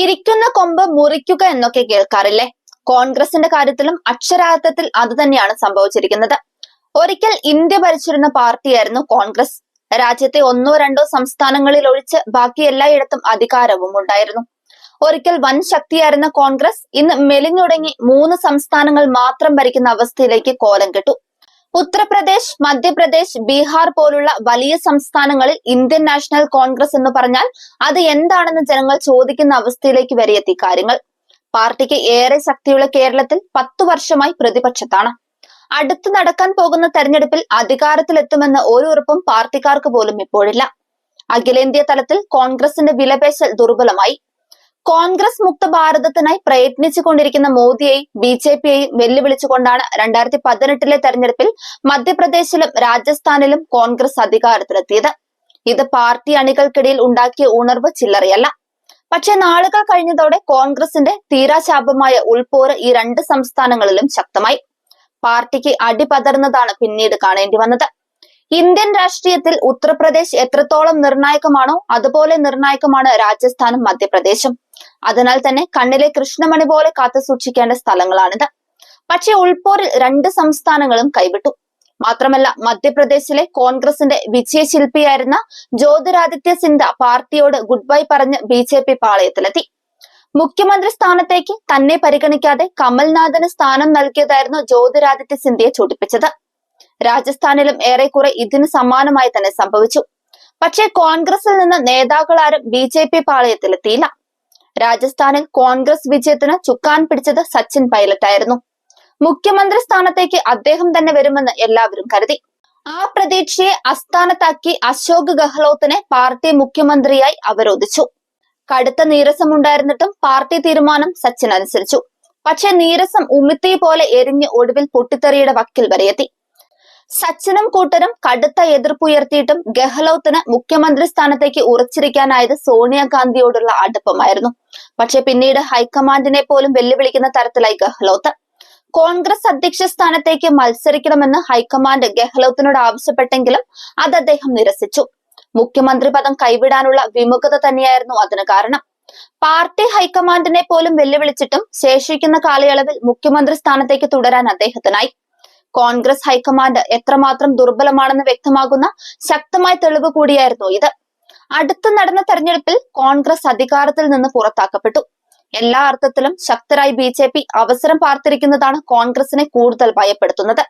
ഇരിക്കുന്ന കൊമ്പ് മുറിക്കുക എന്നൊക്കെ കേൾക്കാറില്ലേ? കോൺഗ്രസിന്റെ കാര്യത്തിലും അക്ഷരാർത്ഥത്തിൽ അത് തന്നെയാണ് സംഭവിച്ചിരിക്കുന്നത്. ഒരിക്കൽ ഇന്ത്യ ഭരിച്ചിരുന്ന പാർട്ടിയായിരുന്നു കോൺഗ്രസ്. രാജ്യത്തെ ഒന്നോ രണ്ടോ സംസ്ഥാനങ്ങളിൽ ഒഴിച്ച് ബാക്കി എല്ലായിടത്തും അധികാരവും ഉണ്ടായിരുന്നു. ഒരിക്കൽ വൻ ശക്തിയായിരുന്ന കോൺഗ്രസ് ഇന്ന് മെലിഞ്ഞുടങ്ങി മൂന്ന് സംസ്ഥാനങ്ങൾ മാത്രം ഭരിക്കുന്ന അവസ്ഥയിലേക്ക് കോലം കെട്ടു. ഉത്തർപ്രദേശ് മധ്യപ്രദേശ് ബീഹാർ പോലുള്ള വലിയ സംസ്ഥാനങ്ങളിൽ ഇന്ത്യൻ നാഷണൽ കോൺഗ്രസ് എന്ന് പറഞ്ഞാൽ അത് എന്താണെന്ന് ജനങ്ങൾ ചോദിക്കുന്ന അവസ്ഥയിലേക്ക് വരെ എത്തി. കാര്യങ്ങൾ പാർട്ടിക്ക് ഏറെ ശക്തിയുള്ള കേരളത്തിൽ പത്തു വർഷമായി പ്രതിപക്ഷത്താണ്. അടുത്ത് നടക്കാൻ പോകുന്ന തെരഞ്ഞെടുപ്പിൽ അധികാരത്തിലെത്തുമെന്ന ഒരു ഉറപ്പും പാർട്ടിക്കാർക്ക് പോലും ഇപ്പോഴില്ല. അഖിലേന്ത്യാ തലത്തിൽ കോൺഗ്രസിന്റെ വിലപേശൽ ദുർബലമായി. കോൺഗ്രസ് മുക്ത ഭാരതത്തിനായി പ്രയത്നിച്ചു കൊണ്ടിരിക്കുന്ന മോദിയെയും ബി ജെ പിയെയും വെല്ലുവിളിച്ചുകൊണ്ടാണ് രണ്ടായിരത്തി പതിനെട്ടിലെ തെരഞ്ഞെടുപ്പിൽ മധ്യപ്രദേശിലും രാജസ്ഥാനിലും കോൺഗ്രസ് അധികാരത്തിലെത്തിയത്. ഇത് പാർട്ടി അണികൾക്കിടയിൽ ഉണ്ടാക്കിയ ഉണർവ് ചില്ലറയല്ല. പക്ഷെ നാളുകൾ കഴിഞ്ഞതോടെ കോൺഗ്രസിന്റെ തീരാശാപമായ ഉൾപോര് ഈ രണ്ട് സംസ്ഥാനങ്ങളിലും ശക്തമായി. പാർട്ടിക്ക് അടിപതർന്നതാണ് പിന്നീട് കാണേണ്ടി വന്നത്. ഇന്ത്യൻ രാഷ്ട്രീയത്തിൽ ഉത്തർപ്രദേശ് എത്രത്തോളം നിർണായകമാണോ അതുപോലെ നിർണായകമാണ് രാജസ്ഥാനും മധ്യപ്രദേശും. അതിനാൽ തന്നെ കണ്ണിലെ കൃഷ്ണമണി പോലെ കാത്തു സൂക്ഷിക്കേണ്ട സ്ഥലങ്ങളാണിത്. പക്ഷേ ഉൾപോരിൽ രണ്ട് സംസ്ഥാനങ്ങളും കൈവിട്ടു. മാത്രമല്ല മധ്യപ്രദേശിലെ കോൺഗ്രസിന്റെ വിജയശില്പിയായിരുന്ന ജ്യോതിരാദിത്യ സിന്ധ പാർട്ടിയോട് ഗുഡ് ബൈ പറഞ്ഞ് ബി ജെ പി പാളയത്തിലെത്തി. മുഖ്യമന്ത്രി സ്ഥാനത്തേക്ക് തന്നെ പരിഗണിക്കാതെ കമൽനാഥന് സ്ഥാനം നൽകിയതായിരുന്നു ജ്യോതിരാദിത്യ സിന്ധ്യയെ ചൂടിപ്പിച്ചത്. രാജസ്ഥാനിലും ഏറെക്കുറെ ഇതിന് സമാനമായി തന്നെ സംഭവിച്ചു. പക്ഷേ കോൺഗ്രസിൽ നിന്ന് നേതാക്കളാരും ബി ജെ പി പാളയത്തിലെത്തിയില്ല. രാജസ്ഥാനിൽ കോൺഗ്രസ് വിജയത്തിന് ചുക്കാൻ പിടിച്ചത് സച്ചിൻ പൈലറ്റ് ആയിരുന്നു. മുഖ്യമന്ത്രി സ്ഥാനത്തേക്ക് അദ്ദേഹം തന്നെ വരുമെന്ന് എല്ലാവരും കരുതി. ആ പ്രതീക്ഷയെ അസ്ഥാനത്താക്കി അശോക് ഗെഹ്ലോത്തിനെ പാർട്ടി മുഖ്യമന്ത്രിയായി അവരോധിച്ചു. കടുത്ത നീരസമുണ്ടായിരുന്നിട്ടും പാർട്ടി തീരുമാനം സച്ചിൻ അനുസരിച്ചു പക്ഷെ നീരസം ഉമിത്തി പോലെ എരിഞ്ഞ് ഒടുവിൽ പൊട്ടിത്തെറിയുടെ വക്കിൽ വരെയെത്തി. സച്ചിനും കൂട്ടരും കടുത്ത എതിർപ്പുയർത്തിയിട്ടും ഗെഹ്ലോത്തിന് മുഖ്യമന്ത്രി സ്ഥാനത്തേക്ക് ഉറച്ചിരിക്കാനായത് സോണിയാഗാന്ധിയോടുള്ള അടുപ്പമായിരുന്നു. പക്ഷെ പിന്നീട് ഹൈക്കമാൻഡിനെ പോലും വെല്ലുവിളിക്കുന്ന തരത്തിലായി ഗെഹ്ലോത്ത്. കോൺഗ്രസ് അധ്യക്ഷ സ്ഥാനത്തേക്ക് മത്സരിക്കണമെന്ന് ഹൈക്കമാൻഡ് ഗെഹ്ലോത്തിനോട് ആവശ്യപ്പെട്ടെങ്കിലും അത് അദ്ദേഹം നിരസിച്ചു. മുഖ്യമന്ത്രി പദം കൈവിടാനുള്ള വിമുഖത തന്നെയായിരുന്നു അതിന് കാരണം. പാർട്ടി ഹൈക്കമാൻഡിനെ പോലും വെല്ലുവിളിച്ചിട്ടും ശേഷിക്കുന്ന കാലയളവിൽ മുഖ്യമന്ത്രി സ്ഥാനത്തേക്ക് തുടരാൻ അദ്ദേഹത്തിനായി. കോൺഗ്രസ് ഹൈക്കമാൻഡ് എത്രമാത്രം ദുർബലമാണെന്ന് വ്യക്തമാകുന്ന ശക്തമായ തെളിവ് കൂടിയായിരുന്നു ഇത്. അടുത്ത് നടന്ന തെരഞ്ഞെടുപ്പിൽ കോൺഗ്രസ് അധികാരത്തിൽ നിന്ന് പുറത്താക്കപ്പെട്ടു. എല്ലാ അർത്ഥത്തിലും ശക്തരായി ബി അവസരം പാർത്തിരിക്കുന്നതാണ് കോൺഗ്രസിനെ കൂടുതൽ ഭയപ്പെടുത്തുന്നത്.